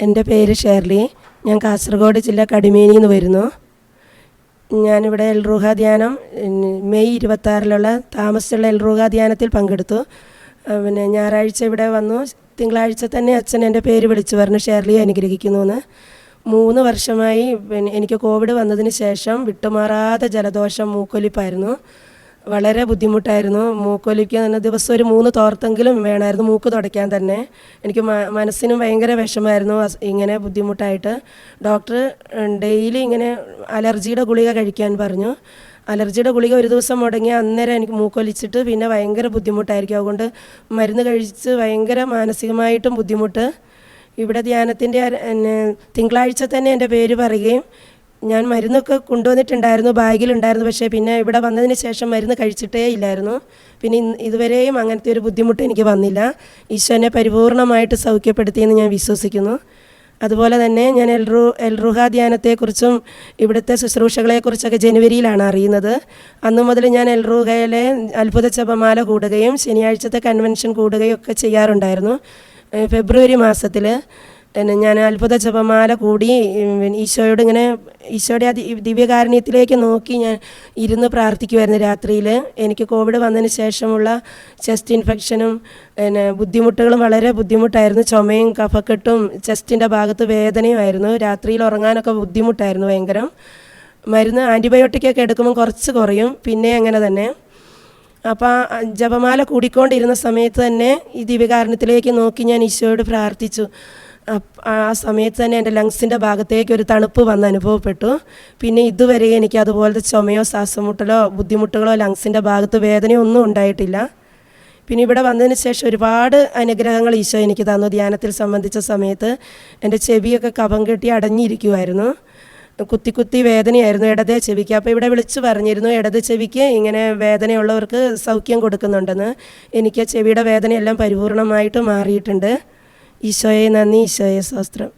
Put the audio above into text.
എന്റെ പേര് ഷേർലി. ഞാൻ കാസർഗോഡ് ജില്ല കടിമേനിയിൽ നിന്ന് വരുന്നു. ഞാനിവിടെ എൽറൂഹ ധ്യാനം മെയ് ഇരുപത്താറിലുള്ള താമസിച്ചുള്ള എൽറൂഹ ധ്യാനത്തിൽ പങ്കെടുത്തു. പിന്നെ ഞായറാഴ്ച ഇവിടെ വന്നു. തിങ്കളാഴ്ച തന്നെ അച്ഛൻ എന്റെ പേര് വിളിച്ചു പറഞ്ഞു ഷേർലിയെ അനുഗ്രഹിക്കുന്നു എന്ന് മൂന്ന് വർഷമായി പിന്നെ എനിക്ക് കോവിഡ് വന്നതിന് ശേഷം വിട്ടുമാറാതെ ജലദോഷം മൂക്കൊലിപ്പായിരുന്നു. വളരെ ബുദ്ധിമുട്ടായിരുന്നു. മൂക്കൊലിക്കാൻ തന്നെ ദിവസം ഒരു മൂന്ന് തോർത്തെങ്കിലും വേണമായിരുന്നു മൂക്ക് തുടയ്ക്കാൻ തന്നെ. എനിക്ക് മനസ്സിനും ഭയങ്കര വിഷമായിരുന്നു ഇങ്ങനെ ബുദ്ധിമുട്ടായിട്ട്. ഡോക്ടർ ഡെയിലി ഇങ്ങനെ അലർജിയുടെ ഗുളിക കഴിക്കാൻ പറഞ്ഞു. അലർജിയുടെ ഗുളിക ഒരു ദിവസം മുടങ്ങി അന്നേരം എനിക്ക് മൂക്കൊലിച്ചിട്ട് പിന്നെ ഭയങ്കര ബുദ്ധിമുട്ടായിരിക്കും. അതുകൊണ്ട് മരുന്ന് കഴിച്ച് ഭയങ്കര മാനസികമായിട്ടും ബുദ്ധിമുട്ട്. ഇവിടെ ധ്യാനത്തിന്റെ തിങ്കളാഴ്ച തന്നെ എന്റെ പേര് പറയുകയും ഞാൻ മരുന്നൊക്കെ കൊണ്ടുവന്നിട്ടുണ്ടായിരുന്നു ബാഗിലുണ്ടായിരുന്നു പക്ഷേ പിന്നെ ഇവിടെ വന്നതിന് ശേഷം മരുന്ന് കഴിച്ചിട്ടേ ഇല്ലായിരുന്നു. പിന്നെ ഇതുവരെയും അങ്ങനത്തെ ഒരു ബുദ്ധിമുട്ട് എനിക്ക് വന്നില്ല. ഈശോനെ പരിപൂർണമായിട്ട് സൗഖ്യപ്പെടുത്തിയെന്ന് ഞാൻ വിശ്വസിക്കുന്നു. അതുപോലെ തന്നെ ഞാൻ എൽറു എൽറുഹ ധ്യാനത്തെക്കുറിച്ചും ഇവിടുത്തെ ശുശ്രൂഷകളെക്കുറിച്ചൊക്കെ ജനുവരിയിലാണ് അറിയുന്നത്. അന്നു മുതൽ ഞാൻ എൽറുഹയിലെ അത്ഭുത ജപമാല കൂടുകയും ശനിയാഴ്ചത്തെ കൺവെൻഷൻ കൂടുകയും ഒക്കെ ചെയ്യാറുണ്ടായിരുന്നു. ഫെബ്രുവരി മാസത്തിൽ ഞാൻ അത്ഭുത ജപമാല കൂടി ഈശോയോട് ഇങ്ങനെ ഈശോയുടെ ആ ദിവ്യകാരുണ്യത്തിലേക്ക് നോക്കി ഞാൻ ഇരുന്ന് പ്രാർത്ഥിക്കുമായിരുന്നു രാത്രിയിൽ. എനിക്ക് കോവിഡ് വന്നതിന് ശേഷമുള്ള ചെസ്റ്റ് ഇൻഫെക്ഷനും പിന്നെ ബുദ്ധിമുട്ടുകളും വളരെ ബുദ്ധിമുട്ടായിരുന്നു. ചുമയും കഫക്കെട്ടും ചെസ്റ്റിന്റെ ഭാഗത്ത് വേദനയുമായിരുന്നു. രാത്രിയിൽ ഉറങ്ങാനൊക്കെ ബുദ്ധിമുട്ടായിരുന്നു ഭയങ്കരം. മരുന്ന് ആന്റിബയോട്ടിക്കൊക്കെ എടുക്കുമ്പോൾ കുറച്ച് കുറയും. പിന്നെ അങ്ങനെ തന്നെ. അപ്പോൾ ജപമാല കൂടിക്കൊണ്ടിരുന്ന സമയത്ത് തന്നെ ഈ ദിവ്യകാരണത്തിലേക്ക് നോക്കി ഞാൻ ഈശോയോട് പ്രാർത്ഥിച്ചു. ആ സമയത്ത് തന്നെ എന്റെ ലങ്സിന്റെ ഭാഗത്തേക്ക് ഒരു തണുപ്പ് വന്ന് അനുഭവപ്പെട്ടു. പിന്നെ ഇതുവരെ എനിക്ക് അതുപോലത്തെ ചുമയോ ശ്വാസമുട്ടലോ ബുദ്ധിമുട്ടുകളോ ലങ്സിന്റെ ഭാഗത്ത് വേദനയോ ഒന്നും ഉണ്ടായിട്ടില്ല. പിന്നെ ഇവിടെ വന്നതിന് ശേഷം ഒരുപാട് അനുഗ്രഹങ്ങൾ ഈശോ എനിക്ക് തന്നു ധ്യാനത്തിൽ സംബന്ധിച്ച സമയത്ത്. എന്റെ ചെവിയൊക്കെ കപം കെട്ടി അടഞ്ഞിരിക്കുമായിരുന്നു കുത്തി കുത്തി വേദനയായിരുന്നു ഇടതേ ചെവിക്ക്. അപ്പോൾ ഇവിടെ വിളിച്ചു പറഞ്ഞിരുന്നു ഇടത് ചെവിക്ക് ഇങ്ങനെ വേദനയുള്ളവർക്ക് സൗഖ്യം കൊടുക്കുന്നുണ്ടെന്ന്. എനിക്ക് ചെവിയുടെ വേദനയെല്ലാം പരിപൂർണമായിട്ട് മാറിയിട്ടുണ്ട്. ഈശോയെ നന്ദി ഈശോയെ സ്വസ്ത്രം